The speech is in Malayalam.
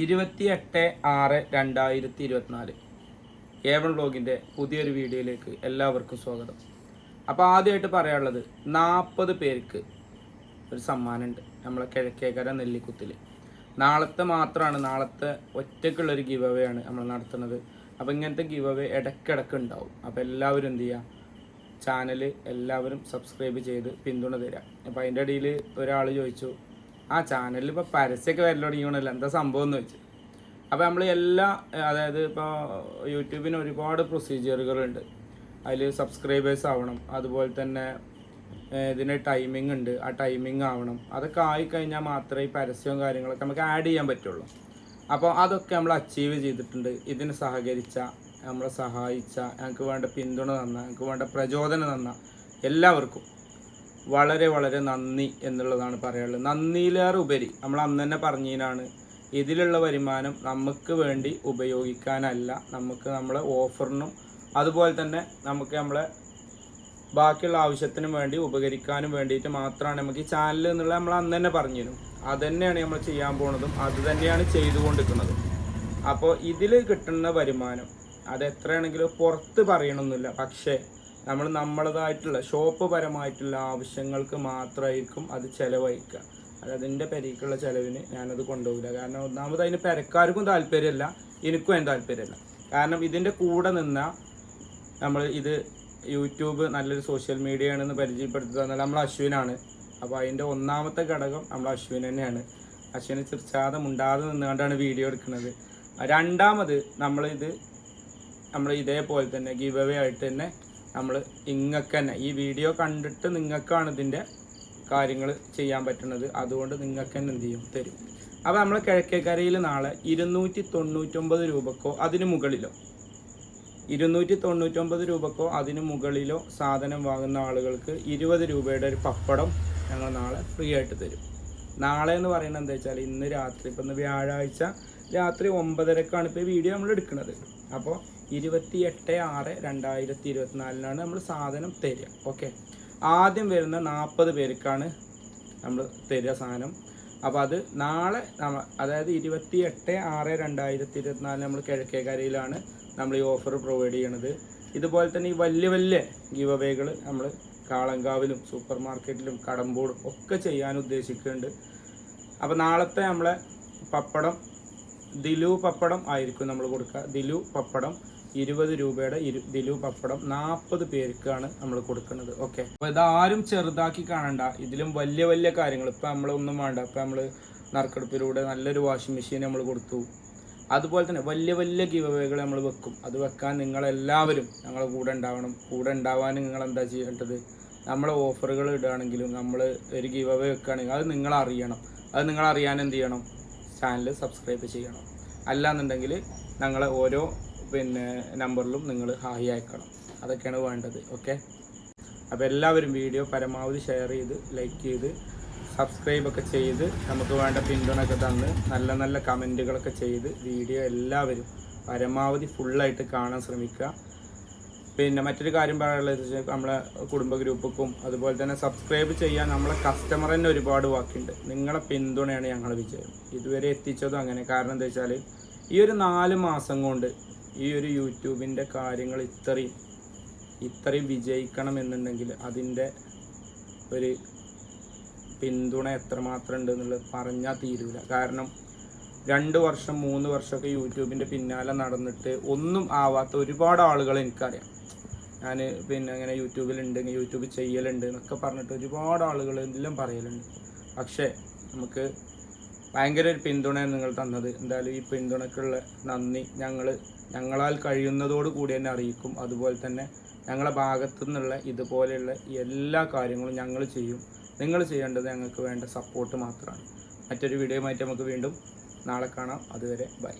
ഇരുപത്തി എട്ട് ആറ് രണ്ടായിരത്തി ഇരുപത്തിനാല് ഏവൺ ബ്ലോഗിന്റെ പുതിയൊരു വീഡിയോയിലേക്ക് എല്ലാവർക്കും സ്വാഗതം. അപ്പോൾ ആദ്യമായിട്ട് പറയാനുള്ളത് നാൽപ്പത് പേർക്ക് ഒരു സമ്മാനമുണ്ട് നമ്മളെ കിഴക്കേക്കര നെല്ലിക്കുത്തിൽ. നാളത്തെ മാത്രമാണ് നാളത്തെ ഒറ്റയ്ക്കുള്ളൊരു ഗീവ് അവേ ആണ് നമ്മൾ നടത്തുന്നത്. അപ്പോൾ ഇങ്ങനത്തെ ഗീവ് അവേ ഇടയ്ക്കിടയ്ക്ക് ഉണ്ടാവും. അപ്പോൾ എല്ലാവരും എന്ത് ചെയ്യുക ചാനൽ എല്ലാവരും സബ്സ്ക്രൈബ് ചെയ്ത് പിന്തുണ തരാം. അപ്പോൾ അതിന്റെ ഇടയിൽ ഒരാൾ ചോദിച്ചു ആ ചാനലിൽ ഇപ്പോൾ പരസ്യമൊക്കെ വരൽ തുടങ്ങിയോണല്ലോ എന്താ സംഭവം എന്ന് വെച്ച്. അപ്പോൾ നമ്മൾ എല്ലാ അതായത് ഇപ്പോൾ യൂട്യൂബിന് ഒരുപാട് പ്രൊസീജിയറുകളുണ്ട് അതിൽ സബ്സ്ക്രൈബേഴ്സ് ആവണം. അതുപോലെ തന്നെ ഇതിന് ടൈമിംഗ് ഉണ്ട്. ആ ടൈമിംഗ് ആവണം. അതൊക്കെ ആയിക്കഴിഞ്ഞാൽ മാത്രമേ ഈ പരസ്യവും കാര്യങ്ങളൊക്കെ നമുക്ക് ആഡ് ചെയ്യാൻ പറ്റുള്ളൂ. അപ്പോൾ അതൊക്കെ നമ്മൾ അച്ചീവ് ചെയ്തിട്ടുണ്ട്. ഇതിന് സഹകരിച്ച നമ്മളെ സഹായിച്ച ഞങ്ങൾക്ക് വേണ്ട പിന്തുണ തന്ന ഞങ്ങൾക്ക് വേണ്ട പ്രചോദനം തന്ന എല്ലാവർക്കും. വളരെ വളരെ നന്ദി എന്നുള്ളതാണ് പറയാനുള്ളത്. നന്ദിയിലേറെ ഉപരി നമ്മൾ അന്ന് തന്നെ പറഞ്ഞതിനാണ് ഇതിലുള്ള വരുമാനം നമുക്ക് വേണ്ടി ഉപയോഗിക്കാനല്ല. നമുക്ക് നമ്മളെ ഓഫറിനും അതുപോലെ തന്നെ നമുക്ക് നമ്മളെ ബാക്കിയുള്ള ആവശ്യത്തിനും വേണ്ടി ഉപകരിക്കാനും വേണ്ടിയിട്ട് മാത്രമാണ് നമുക്ക് ഈ ചാനൽ എന്നുള്ളത് നമ്മൾ അന്ന് തന്നെ പറഞ്ഞിരുന്നു അത് തന്നെയാണ് നമ്മൾ ചെയ്യാൻ പോണതും അത് തന്നെയാണ് ചെയ്തുകൊണ്ടിരിക്കുന്നതും. അപ്പോൾ ഇതിൽ കിട്ടുന്ന വരുമാനം അത് എത്രയാണെങ്കിലും പുറത്ത് പറയണമെന്നില്ല പക്ഷേ നമ്മൾ നമ്മളതായിട്ടുള്ള ഷോപ്പ് പരമായിട്ടുള്ള ആവശ്യങ്ങൾക്ക് മാത്രമായിരിക്കും അത് ചിലവഴിക്കുക. അത് അതിന്റെ പെരേക്കുള്ള ചിലവിന് ഞാനത് കൊണ്ടുപോകില്ല. കാരണം ഒന്നാമത് അതിന് പെരക്കാർക്കും താല്പര്യമില്ല എനിക്കും അതിന് താല്പര്യമില്ല. കാരണം ഇതിന്റെ കൂടെ നിന്ന നമ്മൾ ഇത് യൂട്യൂബ് നല്ലൊരു സോഷ്യൽ മീഡിയ ആണെന്ന് പരിചയപ്പെടുത്തി തന്നാൽ നമ്മൾ അശ്വിനാണ്. അപ്പോൾ അതിന്റെ ഒന്നാമത്തെ ഘടകം നമ്മൾ അശ്വിൻ തന്നെയാണ്. അശ്വിനെ ചിർച്ചാതെ മുണ്ടാതെ നിന്നുകൊണ്ടാണ് വീഡിയോ എടുക്കുന്നത്. രണ്ടാമത് നമ്മളിത് നമ്മൾ ഇതേപോലെ തന്നെ ഗീവ് അവേ ആയിട്ട് തന്നെ നമ്മൾ ഇങ്ങക്ക് തന്നെ ഈ വീഡിയോ കണ്ടിട്ട് നിങ്ങൾക്കാണ് ഇതിന്റെ കാര്യങ്ങൾ ചെയ്യാൻ പറ്റുന്നത്. അതുകൊണ്ട് നിങ്ങൾക്ക് തന്നെ എന്ത് ചെയ്യും? തരും. അപ്പോൾ നമ്മൾ കിഴക്കേക്കരയിൽ നാളെ ഇരുന്നൂറ്റി തൊണ്ണൂറ്റൊമ്പത് രൂപക്കോ അതിന് മുകളിലോ ഇരുന്നൂറ്റി തൊണ്ണൂറ്റൊമ്പത് രൂപക്കോ അതിന് മുകളിലോ സാധനം വാങ്ങുന്ന ആളുകൾക്ക് ഇരുപത് രൂപയുടെ ഒരു പപ്പടം ഞങ്ങൾ നാളെ ഫ്രീ ആയിട്ട് തരും. നാളെ എന്ന് പറയുന്നത് എന്താ വെച്ചാൽ ഇന്ന് രാത്രി ഇപ്പം വ്യാഴാഴ്ച രാത്രി ഒമ്പതരക്കാണ് ഇപ്പോൾ വീഡിയോ നമ്മൾ എടുക്കുന്നത് അപ്പോൾ ഇരുപത്തി എട്ട് ആറ് രണ്ടായിരത്തി ഇരുപത്തിനാലിനാണ് നമ്മൾ സാധനം തരിക. ഓക്കെ ആദ്യം വരുന്ന നാൽപ്പത് പേർക്കാണ് നമ്മൾ തരിക സാധനം. അപ്പോൾ അത് നാളെ അതായത് ഇരുപത്തി എട്ട് ആറ് രണ്ടായിരത്തി ഇരുപത്തിനാല് നമ്മൾ കിഴക്കേക്കരയിലാണ് നമ്മൾ ഈ ഓഫർ പ്രൊവൈഡ് ചെയ്യണത്. ഇതുപോലെ തന്നെ ഈ വലിയ വലിയ ഗീവ് അവേകൾ നമ്മൾ കാളങ്കാവിലും സൂപ്പർ മാർക്കറ്റിലും കടമ്പോടും ഒക്കെ ചെയ്യാൻ ഉദ്ദേശിക്കുന്നുണ്ട്. അപ്പോൾ നാളത്തെ നമ്മളെ പപ്പടം ദിലു പപ്പടം ആയിരിക്കും നമ്മൾ കൊടുക്കുക. ദിലു പപ്പടം. ഇരുപത് രൂപയുടെ ഇരു ദിലു പപ്പടം നാൽപ്പത് പേർക്കാണ് നമ്മൾ കൊടുക്കുന്നത്. ഓക്കെ അപ്പോൾ ഇതാരും ചെറുതാക്കി കാണണ്ട. ഇതിലും വലിയ വലിയ കാര്യങ്ങൾ. ഇപ്പം നമ്മളൊന്നും വേണ്ട. ഇപ്പം നമ്മൾ നറുക്കെടുപ്പിലൂടെ നല്ലൊരു വാഷിംഗ് മെഷീൻ നമ്മൾ കൊടുത്തു. അതുപോലെ തന്നെ വലിയ വലിയ ഗിവവേകൾ നമ്മൾ വെക്കും. അത് വെക്കാൻ നിങ്ങളെല്ലാവരും ഞങ്ങളെ കൂടെ ഉണ്ടാവണം. കൂടെ ഉണ്ടാവാൻ നിങ്ങൾ എന്താ ചെയ്യേണ്ടത്? നമ്മളെ ഓഫറുകൾ ഇടുകയാണെങ്കിലും നമ്മൾ ഒരു ഗിവ് അവേ വെക്കുകയാണെങ്കിൽ അത് നിങ്ങൾ അറിയണം അത് നിങ്ങൾ അറിയാൻ എന്ത് ചെയ്യണം? ചാനൽ സബ്സ്ക്രൈബ് ചെയ്യണം. അല്ലാന്നുണ്ടെങ്കിൽ ഞങ്ങളെ ഓരോ പിന്നെ നമ്പറിലും നിങ്ങൾ ഹായ് അയക്കണം. അതൊക്കെയാണ് വേണ്ടത്. ഓക്കെ അപ്പോൾ എല്ലാവരും വീഡിയോ പരമാവധി ഷെയർ ചെയ്ത് ലൈക്ക് ചെയ്ത് സബ്സ്ക്രൈബ് ഒക്കെ ചെയ്ത് നമുക്ക് വേണ്ട പിന്തുണയൊക്കെ തന്ന് നല്ല നല്ല കമന്റുകളൊക്കെ ചെയ്ത് വീഡിയോ എല്ലാവരും പരമാവധി ഫുള്ളായിട്ട് കാണാൻ ശ്രമിക്കുക. പിന്നെ മറ്റൊരു കാര്യം പറയാനുള്ളത് നമ്മളെ കുടുംബ ഗ്രൂപ്പുക്കും അതുപോലെ തന്നെ സബ്സ്ക്രൈബ് ചെയ്യാൻ നമ്മളെ കസ്റ്റമർ തന്നെ ഒരുപാട് വാക്കുണ്ട്. നിങ്ങളെ പിന്തുണയാണ് ഞങ്ങളുടെ വിജയം. ഇതുവരെ എത്തിച്ചതും അങ്ങനെ. കാരണം എന്താ വെച്ചാൽ ഈ ഒരു നാല് മാസം കൊണ്ട് ഈ ഒരു യൂട്യൂബിന്റെ കാര്യങ്ങൾ ഇത്രയും ഇത്രയും വിജയിക്കണം എന്നുണ്ടെങ്കിൽ അതിന്റെ ഒരു പിന്തുണ എത്രമാത്രം ഉണ്ട് എന്നുള്ളത് പറഞ്ഞാൽ തീരൂല. കാരണം രണ്ട് വർഷം മൂന്ന് വർഷമൊക്കെ യൂട്യൂബിന്റെ പിന്നാലെ നടന്നിട്ട് ഒന്നും ആവാത്ത ഒരുപാട് ആളുകൾ എനിക്കറിയാം. ഞാൻ പിന്നെ അങ്ങനെ യൂട്യൂബിലുണ്ട് ഇങ്ങനെ യൂട്യൂബ് ചെയ്യലുണ്ട് എന്നൊക്കെ പറഞ്ഞിട്ട് ഒരുപാട് ആളുകൾ എല്ലാം പറയലുണ്ട്. പക്ഷേ നമുക്ക് ഭയങ്കര ഒരു പിന്തുണയാണ് നിങ്ങൾ തന്നത്. എന്തായാലും ഈ പിന്തുണയ്ക്കുള്ള നന്ദി ഞങ്ങൾ ഞങ്ങളാൽ കൂടി തന്നെ അറിയിക്കും. അതുപോലെ തന്നെ ഞങ്ങളുടെ ഭാഗത്തു നിന്നുള്ള ഇതുപോലെയുള്ള എല്ലാ കാര്യങ്ങളും ഞങ്ങൾ ചെയ്യും. നിങ്ങൾ ചെയ്യേണ്ടത് ഞങ്ങൾക്ക് വേണ്ട സപ്പോർട്ട് മാത്രമാണ്. മറ്റൊരു വീഡിയോ വീഡിയോയുമായിട്ട് നമുക്ക് വീണ്ടും നാളെ കാണാം. അതുവരെ ബൈ